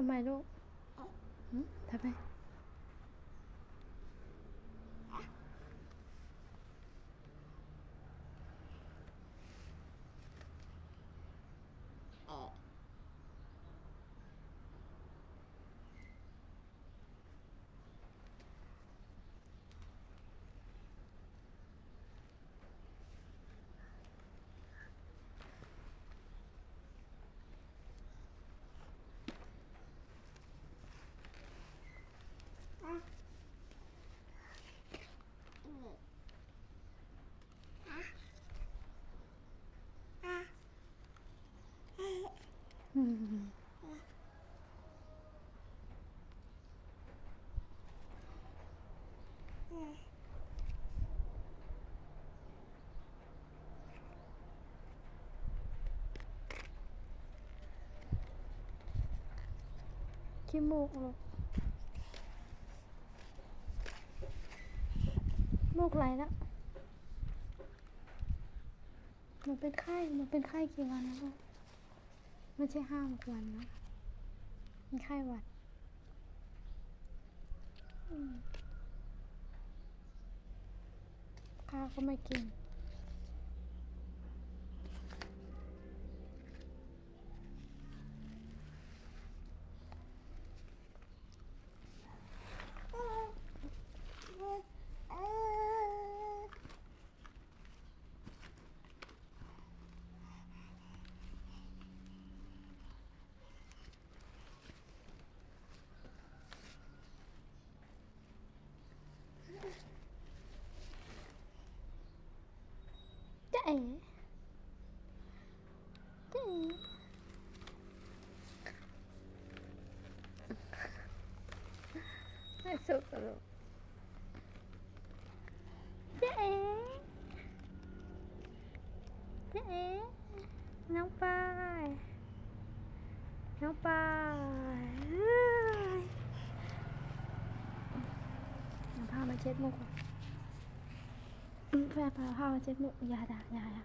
ำไมลูกหึทำไม อืม ขี้มูกลูกมูกไหลแล้วหนูเป็นไข้หนูเป็นไข้กี่วันแล้วลูกไม่ใช่ห้าหกวันนะมีไข้หวัดข้าวก็ไม่กิน จ๊ะเอ๋จ๊ะเอ๋ไม่สุกอะลูกจ๊ะเอ๋ จ๊ะเอ๋น้องปายน้องปายเอ้ยเอาผ้ามาเช็ดมุกแฟนพาผ้ามาเช็ดมือยาด่ายาด่า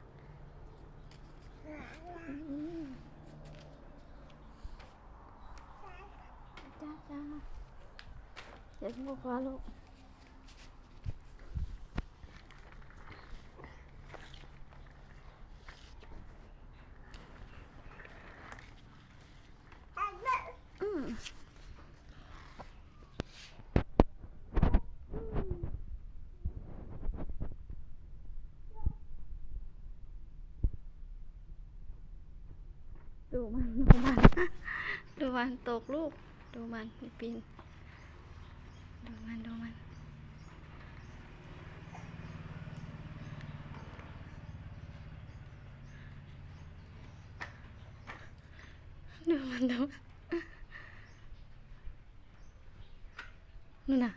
จ้าจ้าเช็ดมือก่อนลูกอืมดู มันดูมันดูมันตกลูก ดูมันมีปีนดูมันดูมันดูมันดูมันนู่นน่ะ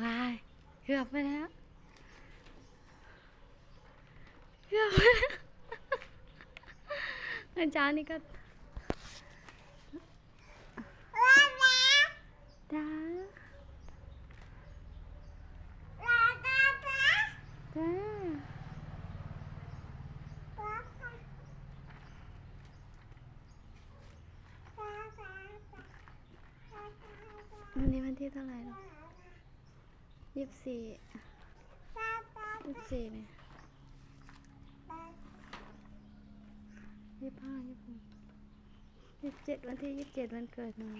ว้าย เกือบไปแล้วเกือบไปแล้วอาจารย์นี่ก็จ้าจ้าวันนี้วันที่เท่าไหร่หรอ ยี่สิบสี่ยี่สิบสี่เนี่ยยี่สิบห้ายี่สิบหกยี่สิบเจ็ดวันที่ยี่สิบเจ็ดวันเกิดหนู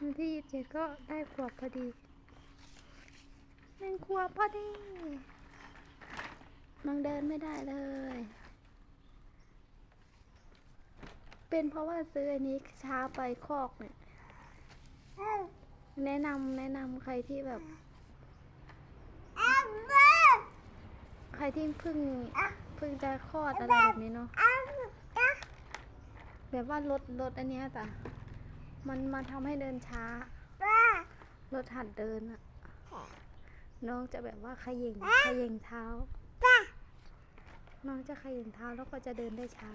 วันที่ยี่สิบเจ็ดก็ได้ขวบพอดีหนึ่งขวบพอดี น้องเดินไม่ได้เลย เป็นเพราะว่าซื้ออันนี้ช้าไปคอกเนี่ย แนะนำแนะนำใครที่แบบ ใครที่เพิ่งเพิ่งจะคลอดอะไรแบบนี้เนาะแบบว่ารถรถอันเนี้ยจ้ะมันมาทำให้เดินช้ารถหัดเดินอะน้องจะแบบว่าขย่งขย่งเท้า น้องจะขย่งเท้าแล้วก็จะเดินได้ช้า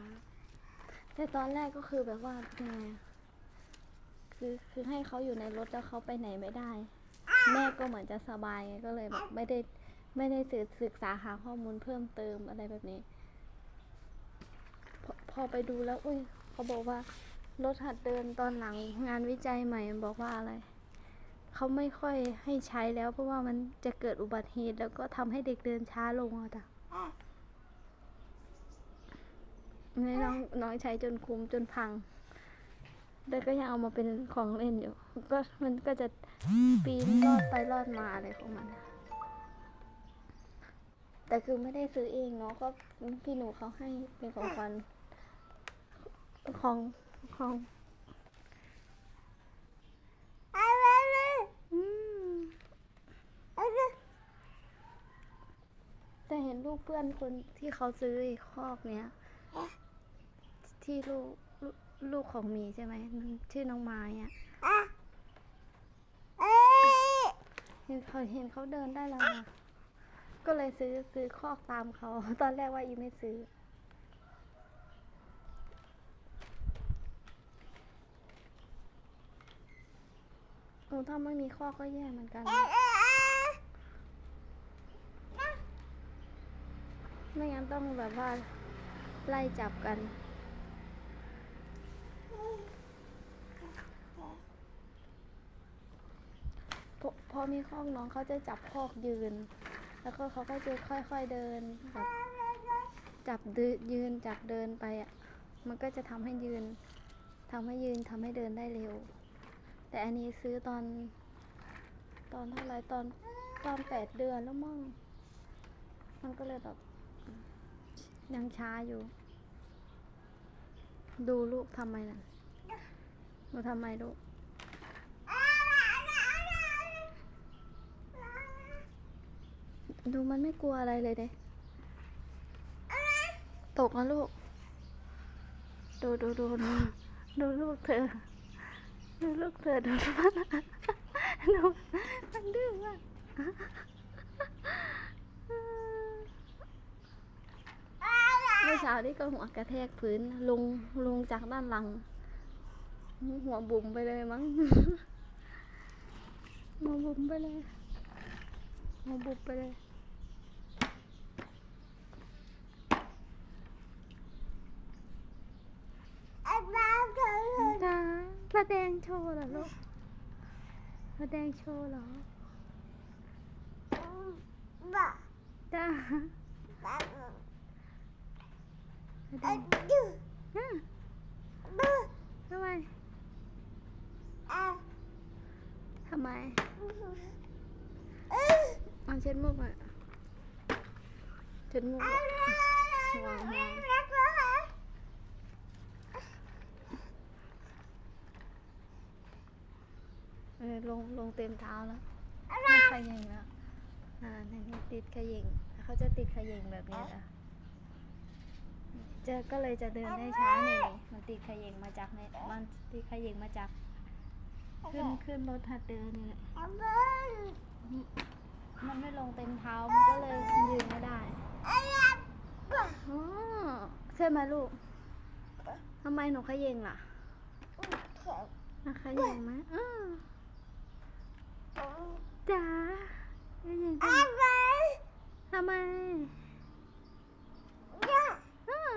แต่ตอนแรกก็คือแบบว่ายังไงอะคือคือให้เขาอยู่ในรถแล้วเขาไปไหนไม่ได้ แม่ก็เหมือนจะสบายไงก็เลยแบบไม่ได้ไม่ได้ศึกศึกษาหาข้อมูลเพิ่มเติมอะไรแบบนี้ พอพอไปดูแล้วอุ้ยเขาบอกว่ารถหัดเดินตอนหลังงานวิจัยใหม่บอกว่าอะไรเขาไม่ค่อยให้ใช้แล้วเพราะว่ามันจะเกิดอุบัติเหตุแล้วก็ทำให้เด็กเดินช้าลงอะจ้ะ นี่น้องน้องใช้จนคุ้มจนพัง แต่ก็ยังเอามาเป็นของเล่นอยู่ ก็มันก็จะปีนรอดไปรอดมาอะไรของมันอะแต่คือไม่ได้ซื้อเองเนาะก็พี่หนูเขาให้เป็นของขวัญของของอืมแต่เห็นลูกเพื่อนคนที่เขาซื้อคอกเนี้ย ที่ลูกลูกของมีใช่ไหมชื่อน้องไม้อะเห็นเขาเห็นเขาเดินได้แล้วนะก็เลยซื้อซื้อคอกตามเขา ตอนแรกว่าอีไม่ซื้อเออถ้าไม่มีคอกก็แย่เหมือนกัน ไม่งั้นต้องแบบว่าไล่จับกัน พอมีคอกน้องเขาจะจับคอกยืน แล้วก็เขาก็จะค่อยๆเดินแบบจับดืยืนจับเดินไปอะมันก็จะทำให้ยืนทำให้ยืนทำให้เดินได้เร็ว แต่อันนี้ซื้อตอน ตอนเท่าไหรตอนตอนแปดเดือนแล้วมั่งมันก็เลยแบบยังช้าอยู่ ดูลูกทำไมน่ะหนูทำไมลูก ดูมันไม่กลัวอะไรเลยเด้ตกนะลูก ดูดูดูดูดูลูกเธอ ดูลูกเธอ ดูมันดูมันดื้อมากเมื่อเช้านี่ก็หัวกระแทกพื้นลงลงจากด้านหลัง หัวบุ๋มไปเลยมั้งหัวบุ๋มไปเลยหัวบุ๋มไปเลย จ้า แสดงโชว์เหรอลูกแสดงโชว์เหรอ จ้าแสดงอะทำไม ทำไมเอาเช็ดมุกอะเช็ดมุกอะวางวาง เออลงลงเต็มเท้าแล้วไม่ขย่งแล้วอ่าในนี้ติดขย่งเขาจะติดขย่งแบบนี้จ้ะจะก็เลยจะเดินได้ช้าหน่อยมันติดขย่งมาจากในมันติดขย่งมาจาก ขึ้นขึ้นรถหัดเดินนี่แหละมันไม่ลงเต็มเท้ามันก็เลยยืนไม่ได้อ๋อใช่ไหมลูกทำไมหนูขย่งล่ะนะขย่งไหมอ้าวจ๋าขย่งทำไมทำไมอ้า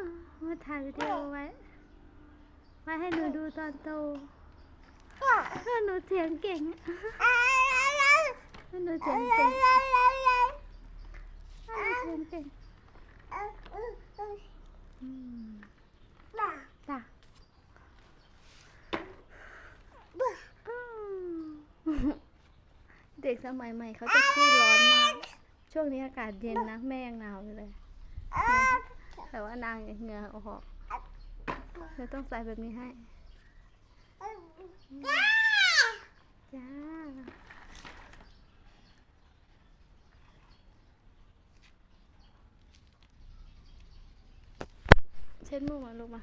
วมาถ่ายวิดีโอไว้ไว้ให้หนูดูตอนโตถ้าหนูเสียงเก่งถ้าหนูเสียงเก่งถ้าหนูเสียงเก่งอืมจ้ะอืม เด็กสมัยใหม่เขาจะขี้ร้อนมาก ช่วงนี้อากาศเย็นนะ แม่ยังหนาวอยู่เลย แต่ว่านางยังเหงื่อออกเลยต้องใส่แบบนี้ให้จ้าเช็ดมือมาลูกมา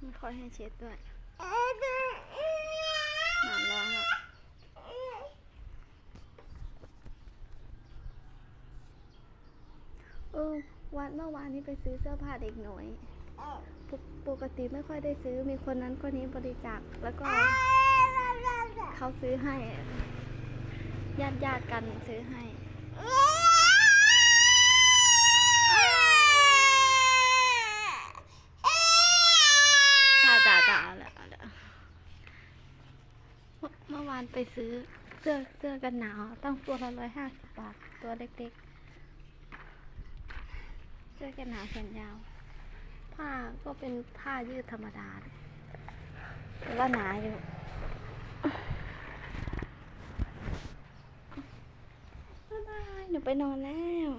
ไม่ค่อยให้เช็ดด้วยหนานร้อง อะเออวันเมื่อวานนี้ไปซื้อเสื้อผ้าเด็กหน่อยปกปกติไม่ค่อยได้ซื้อ มีคนนั้นคนนี้บริจาค แล้วก็เขาซื้อให้ ญาติญาติกันซื้อให้ จ้าจ้าจ้าแล้วเมื่อเมื่อวานไปซื้อเสื้อเสื้อกันหนาว ตั้งตัวละร้อยห้าสิบบาท ตัวเล็กๆ เสื้อแขนหนาวแขนยาว ผ้าก็เป็นผ้ายืดธรรมดาแต่ว่าหนาอยู่บ๊ายบายหนูไปนอนแล้ว